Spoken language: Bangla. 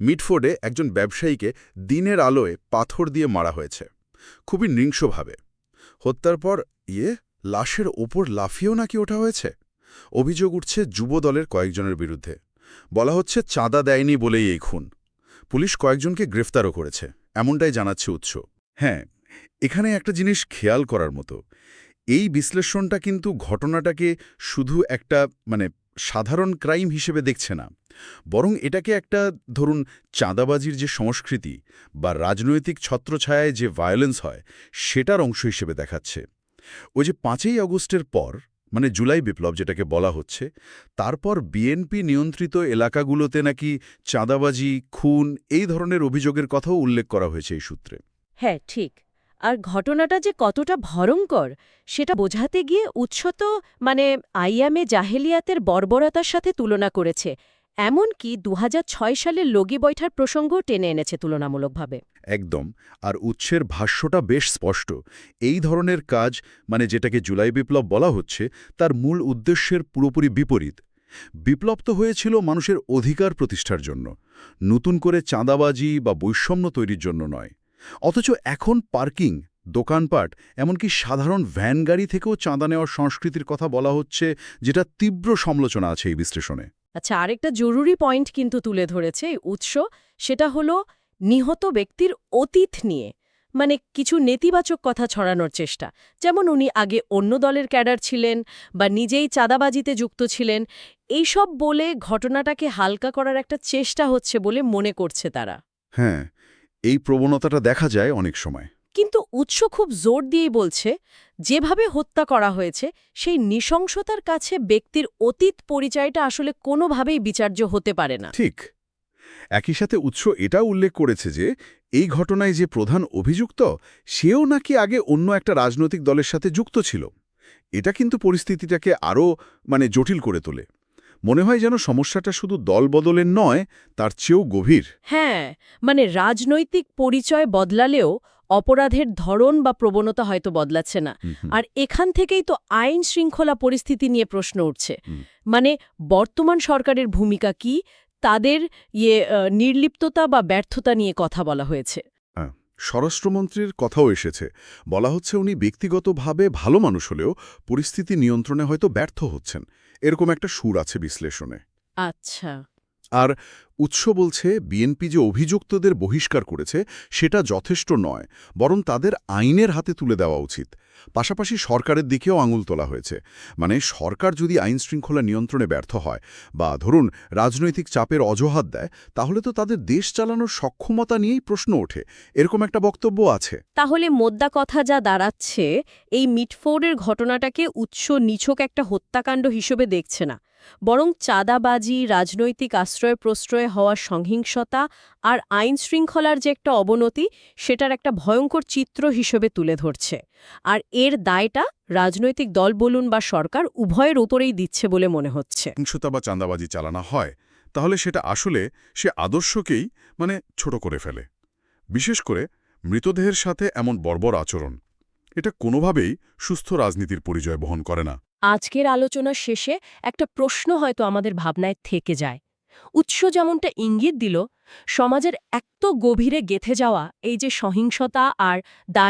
মিটফোর্ডে একজন ব্যবসায়ীকে দিনের আলোয় পাথর দিয়ে মারা হয়েছে। খুবই নৃংসভাবে হত্যার পর ইয়ে লাশের ওপর লাফিয়েও নাকি ওঠা হয়েছে? অভিযোগ উঠছে যুব দলের কয়েকজনের বিরুদ্ধে। বলা হচ্ছে, চাঁদা দেয়নি বলেই এই খুন। পুলিশ কয়েকজনকে গ্রেফতারও করেছে। এমনটাই জানাচ্ছে উৎস। হ্যাঁ এখানে একটা জিনিস খেয়াল করার মতো। এই বিশ্লেষণটা কিন্তু ঘটনাটাকে শুধু একটা মানে সাধারণ ক্রাইম হিসেবে দেখছে না। বরং এটাকে একটা, ধরুন, চাঁদাবাজির যে সংস্কৃতি বা রাজনৈতিক ছত্রছায়ায় যে ভায়োলেন্স হয়, সেটার অংশ হিসেবে দেখাচ্ছে। ওই যে পাঁচই আগস্টের পর মানে জুলাই বিপ্লব যেটাকে বলা হচ্ছে, তারপর বিএনপি নিয়ন্ত্রিত এলাকাগুলোতে নাকি চাঁদাবাজি, খুন এই ধরনের অভিযোগের কথাও উল্লেখ করা হয়েছে এই সূত্রে। হ্যাঁ ঠিক। আর ঘটনাটা যে কতটা ভয়ঙ্কর, সেটা বোঝাতে গিয়ে উৎস মানে আইয়ামে জাহেলিয়াতের বর্বরতার সাথে তুলনা করেছে। এমনকি দু সালের লগি বৈঠার প্রসঙ্গও টেনে এনেছে তুলনামূলকভাবে। একদম, আর উৎসের ভাষ্যটা বেশ স্পষ্ট। এই ধরনের কাজ মানে যেটাকে জুলাই বিপ্লব বলা হচ্ছে, তার মূল উদ্দেশ্যের পুরোপুরি বিপরীত। বিপ্লব তো হয়েছিল মানুষের অধিকার প্রতিষ্ঠার জন্য, নতুন করে চাঁদাবাজি বা বৈষম্য তৈরির জন্য নয়। অথচ এখন পার্কিং, দোকানপাট, এমনকি সাধারণ ভ্যান গাড়ি থেকেও চাঁদা নেওয়ার সংস্কৃতির কথা বলা হচ্ছে, যেটা তীব্র সমালোচনা আছে এই বিশ্লেষণে। আচ্ছা আরেকটা জরুরি পয়েন্ট কিন্তু তুলে ধরেছে উৎস, সেটা হলো নিহত ব্যক্তির অতীত নিয়ে। মানে কিছু নেতিবাচক কথা ছড়ানোর চেষ্টা। যেমন উনি আগে অন্য দলের ক্যাডার ছিলেন বা নিজেই চাঁদাবাজিতে যুক্ত ছিলেন, এইসব বলে ঘটনাটাকে হালকা করার একটা চেষ্টা হচ্ছে বলে মনে করছে তারা। হ্যাঁ এই প্রবণতাটা দেখা যায় অনেক সময়। উৎস খুব জোর দিয়েই বলছে যেভাবে হত্যা করা হয়েছে সেই নৃশংসতার কাছে ব্যক্তির অতীত পরিচয়টা আসলে কোনোভাবেই বিচার্য হতে পারে না। ঠিক। একই সাথে উৎস এটাও উল্লেখ করেছে যে এই ঘটনায় যে প্রধান অভিযুক্ত সেও নাকি আগে অন্য একটা রাজনৈতিক দলের সাথে যুক্ত ছিল। এটা কিন্তু পরিস্থিতিটাকে আরও মানে জটিল করে তোলে। মনে হয় যেন সমস্যাটা শুধু দল বদলের নয় তার চেয়েও গভীর। হ্যাঁ মানে রাজনৈতিক পরিচয় বদলালেও অপরাধের ধরন বা প্রবণতা হয়তো বদলাচ্ছে না। আর এখান থেকেই তো আইন শৃঙ্খলা পরিস্থিতি নিয়ে প্রশ্ন উঠছে। মানে বর্তমান সরকারের ভূমিকা কি? তাদের ইয়ে নির্লিপ্ততা বা ব্যর্থতা নিয়ে কথা বলা হয়েছে। স্বরাষ্ট্রমন্ত্রীর কথাও এসেছে। বলা হচ্ছে উনি ব্যক্তিগতভাবে ভালো মানুষ হলেও পরিস্থিতি নিয়ন্ত্রণে হয়তো ব্যর্থ হচ্ছেন। এরকম একটা সুর আছে বিশ্লেষণে। আচ্ছা। আর উৎস বলছে, বিএনপি যে অভিযুক্তদের বহিষ্কার করেছে, সেটা যথেষ্ট নয়, বরং তাদের আইনের হাতে তুলে দেওয়া উচিত। পাশাপাশি সরকারের দিকেও আঙুল তোলা হয়েছে। মানে সরকার যদি আইন শৃঙ্খলা নিয়ন্ত্রণে ব্যর্থ হয় বা ধরুন রাজনৈতিক চাপের অজুহাত দেয়, তাহলে তো তাদের দেশ চালানোর সক্ষমতা নিয়েই প্রশ্ন ওঠে। এরকম একটা বক্তব্য আছে। তাহলে মোদ্দা কথা যা দাঁড়াচ্ছে, এই মিটফোর্ডের ঘটনাটাকে উৎস নিছক একটা হত্যাকাণ্ড হিসেবে দেখছে না। বরং চাঁদাবাজি, রাজনৈতিক আশ্রয় প্রশ্রয় হওয়ার সংহিংসতা আর আইন শৃঙ্খলার যে একটা অবনতি, সেটার একটা ভয়ঙ্কর চিত্র হিসেবে তুলে ধরছে। আর এর দায়টা রাজনৈতিক দল বলুন বা সরকার উভয়ের ওপরেই দিচ্ছে বলে মনে হচ্ছে। হিংসতা বা চাঁদাবাজি চালানো হয় তাহলে সেটা আসলে সে আদর্শকেই মানে ছোট করে ফেলে। বিশেষ করে মৃতদেহের সাথে এমন বর্বর আচরণ এটা কোনোভাবেই সুস্থ রাজনীতির পরিচয় বহন করে না। আজকের আলোচনার শেষে একটা প্রশ্ন হয়তো আমাদের ভাবনায় থেকে যায়। উৎস যেমনটা ইঙ্গিত দিল সমাজের এত গভীরে গেথে যাওয়া এই যে সহিংসতা আর দায়